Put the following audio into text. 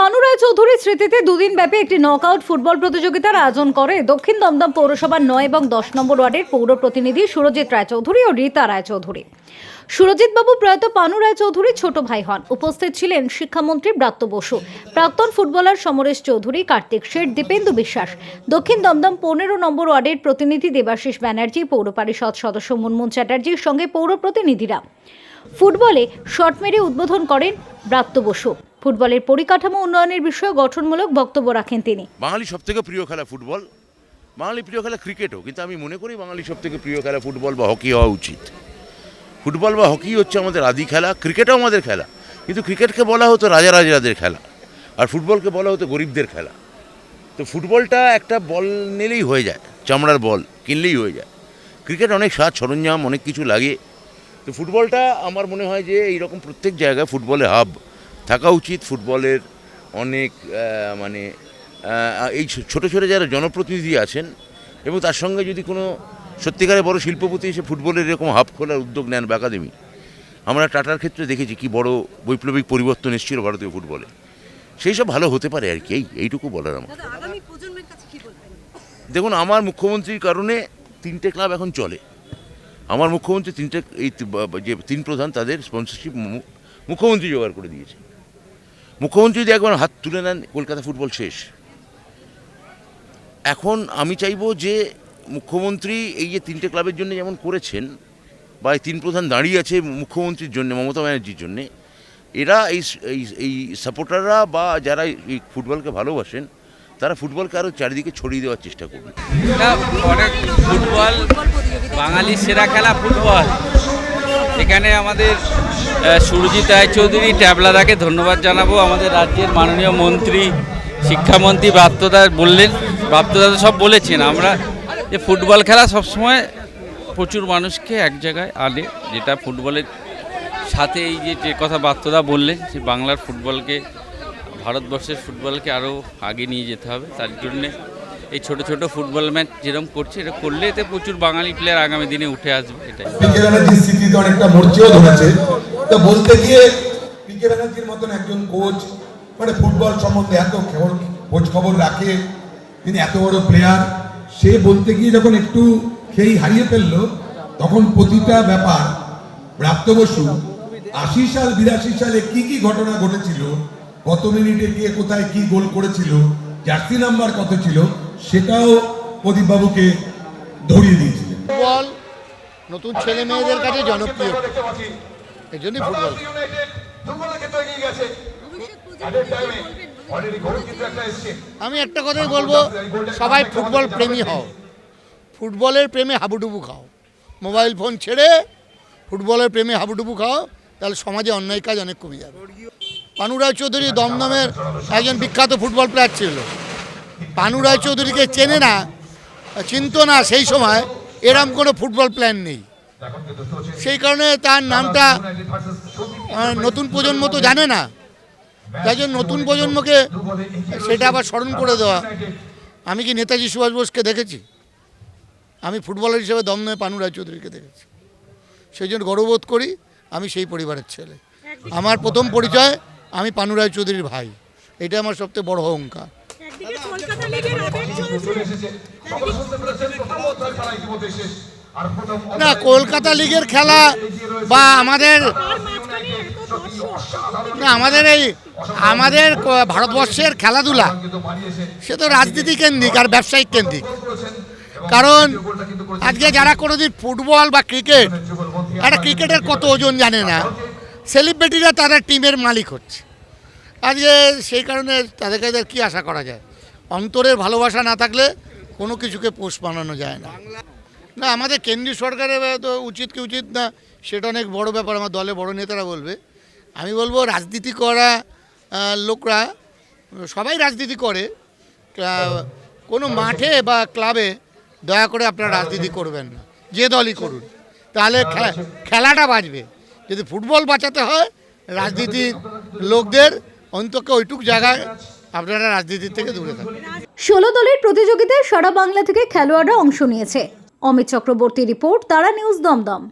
পানু রায় চৌধুরীর স্মৃতিতে দুদিন ব্যাপী একটি নকআউট ফুটবল প্রতিযোগিতার আয়োজন করে। দক্ষিণ দমদম পৌরসভার নয় এবং দশ নম্বর ওয়ার্ডের পৌর প্রতিনিধি সুরজিৎ রায়চৌধুরী ও রীতা রায়চৌধুরী। সুরজিৎ বাবু প্রয়াত পানু রায়চৌধুরী ছোট ভাই হন। উপস্থিত ছিলেন শিক্ষামন্ত্রী ব্রাত্য বসু, প্রাক্তন ফুটবলার সমরেশ চৌধুরী, কার্তিক শেঠ, দীপেন্দু বিশ্বাস। দক্ষিণ দমদম পনেরো নম্বর ওয়ার্ডের প্রতিনিধি দেবাশিস ব্যানার্জি, পৌর পরিষদ সদস্য মুনমুন চ্যাটার্জির সঙ্গে পৌর প্রতিনিধিরা। ফুটবলে শট মেরে উদ্বোধন করেন ব্রাত্য বসু। ফুটবলের পরিকাঠামো উন্নয়নের বিষয়ে গঠনমূলক বক্তব্য রাখেন তিনি। বাঙালি সব থেকে প্রিয় খেলা ফুটবল? বাঙালি প্রিয় খেলা ক্রিকেটও, কিন্তু আমি মনে করি বাঙালি সব থেকে প্রিয় খেলা ফুটবল বা হকি হওয়া উচিত। ফুটবল বা হকি হচ্ছে আমাদের আদি খেলা, ক্রিকেটও আমাদের খেলা। কিন্তু ক্রিকেটকে বলা হতো রাজা রাজাদের খেলা, আর ফুটবলকে বলা হতো গরিবদের খেলা। তো ফুটবলটা একটা বল নিলেই হয়ে যায়, চামড়ার বল কিনলেই হয়ে যায়। ক্রিকেট অনেক সাজ সরঞ্জাম, অনেক কিছু লাগে। তো ফুটবলটা আমার মনে হয় যে এইরকম প্রত্যেক জায়গায় ফুটবলে হাব। থাকা উচিত ফুটবলের অনেক মানে এই ছোট ছোট যারা জনপ্রতিনিধি আছেন এবং তার সঙ্গে যদি কোনো সত্যিকারের বড় শিল্পপতি এসে ফুটবলের এরকম হাব খোলার উদ্যোগ নেন বা একাডেমি আমরা টাটার ক্ষেত্রে দেখেছি কি বড় বৈপ্লবিক পরিবর্তন এসেছিল ভারতীয় ফুটবলে। সেই সব ভালো হতে পারে আর কি এই এইটুকু বলার আমার। দেখুন আমার মুখ্যমন্ত্রীর কারণে তিনটে ক্লাব এখন চলে। আমার মুখ্যমন্ত্রী তিনটে এই যে তিন প্রধান তাদের স্পন্সরশিপ মুখ্যমন্ত্রী জোগাড় করে দিয়েছে। মুখ্যমন্ত্রী যদি একবার হাত তুলে নেন, কলকাতা ফুটবল শেষ। এখন আমি চাইব যে মুখ্যমন্ত্রী এই যে তিনটে ক্লাবের জন্য যেমন করেছেন, বা এই তিন প্রধান দাঁড়িয়ে আছে মুখ্যমন্ত্রীর জন্য, মমতা ব্যানার্জির জন্যে, এরা এই এই সাপোর্টাররা বা যারা এই ফুটবলকে ভালোবাসেন, তারা ফুটবলকে আরও চারিদিকে ছড়িয়ে দেওয়ার চেষ্টা করবে। ফুটবল বাঙালির সেরা খেলা ফুটবল। এখানে আমাদের সুরজিৎ রায়চৌধুরী ট্যাবলাদাকে ধন্যবাদ জানাব। আমাদের রাজ্যের মাননীয় মন্ত্রী, শিক্ষামন্ত্রী প্রাপ্তদা বললেন প্রাপ্তদা তো সব বলেছেন, আমরা যে ফুটবল খেলা সবসময় প্রচুর মানুষকে এক জায়গায় আনে, যেটা ফুটবলের সাথে এই যে যে কথা বাপ্তদা বললেন, যে বাংলার ফুটবলকে, ভারতবর্ষের ফুটবলকে আরও আগে নিয়ে যেতে হবে, তার জন্যে এই ছোট ছোট ফুটবল ম্যাচ যেরকম করছে, এটা করলে এতে প্রচুর বাঙালি প্লেয়ার আগামী দিনে উঠে আসবে, এটাই। অনেকটা ধরেছে। তো বলতে গিয়ে পিকে ব্যানার্জির মতন একজন কোচ মানে ফুটবল সম্বন্ধে এত খবর, খোঁজ খবর রাখে, তিনি এত বড় প্লেয়ার সে বলতে গিয়ে যখন একটু খেই হারিয়ে ফেলল, তখন প্রতিটা ব্যাপার প্রাপ্ত বসু, আশি সাল, বিরাশি সালে কি কি ঘটনা ঘটেছিল, কত মিনিটে গিয়ে কোথায় কি গোল করেছিল, জার্সি নাম্বার কত ছিল, সেটাও প্রদীপবাবুকে ধরিয়ে ফুটবল নতুন ছেলে মেয়েদের কাছে জনপ্রিয়। এই জন্যই ফুটবল আমি একটা কথাই বলব সবাই ফুটবল প্রেমী হও। ফুটবলের প্রেমে হাবুডুবু খাও। মোবাইল ফোন ছেড়ে ফুটবলের প্রেমে হাবুডুবু খাও তাহলে সমাজে অন্যায় কাজ অনেক কমে যাবে। পানু রায় চৌধুরী দমদমের একজন বিখ্যাত ফুটবল প্লেয়ার ছিল। পানু রায় চৌধুরীকে চেনে না চিনতো না সেই সময় এরম কোনো ফুটবল প্ল্যান নেই। সেই কারণে তার নামটা নতুন প্রজন্ম তো জানে না। তাই জন্য নতুন প্রজন্মকে সেটা আবার স্মরণ করে দেওয়া। আমি কি নেতাজি সুভাষ বোসকে দেখেছি? আমি ফুটবলার হিসেবে দমদমে পানু রায় চৌধুরীকে দেখেছি। সেই জন্য গর্ববোধ করি আমি সেই পরিবারের ছেলে। আমার প্রথম পরিচয় আমি পানু রায় চৌধুরীর ভাই। এটা আমার সবচেয়ে বড় অহংকার। কলকাতা লিগের আবেগ চলছে। না কলকাতা লিগের খেলা বা আমাদের না আমাদের এই আমাদের ভারতবর্ষের খেলাধুলা সে তো রাজনীতি কেন্দ্রিক আর ব্যবসায়িক কেন্দ্রিক। কারণ আজকে যারা কোনোদিন ফুটবল বা ক্রিকেট একটা ক্রিকেটের কত ওজন জানে না। সেলিব্রিটিরা তাদের টিমের মালিক হচ্ছে। আজকে সেই কারণে তাদের কাছে কী আশা করা যায়? অন্তরের ভালোবাসা না থাকলে কোনো কিছুকে পোষ বানানো যায় না। না, আমাদের কেন্দ্রীয় সরকারের তো উচিত কি উচিত না, সেটা অনেক বড় ব্যাপার, আমার দলে বড় নেতারা বলবে। আমি বলব রাজনীতি করা লোকরা, সবাই রাজনীতি করে কোনো মাঠে বা ক্লাবে দয়া করে আপনারা রাজনীতি করবেন না, যে দলই করুন। তাহলে খেলাটা বাঁচবে। যদি ফুটবল বাঁচাতে হয় রাজনীতির লোকদের অন্তত ওইটুক জায়গায় আপনারা রাজনীতির থেকে দূরে থাকুন। ষোলো দলের প্রতিযোগিতায় সারা বাংলা থেকে খেলোয়াড়রা অংশ নিয়েছে। Amit Chakraborty report Tara news Dumdum.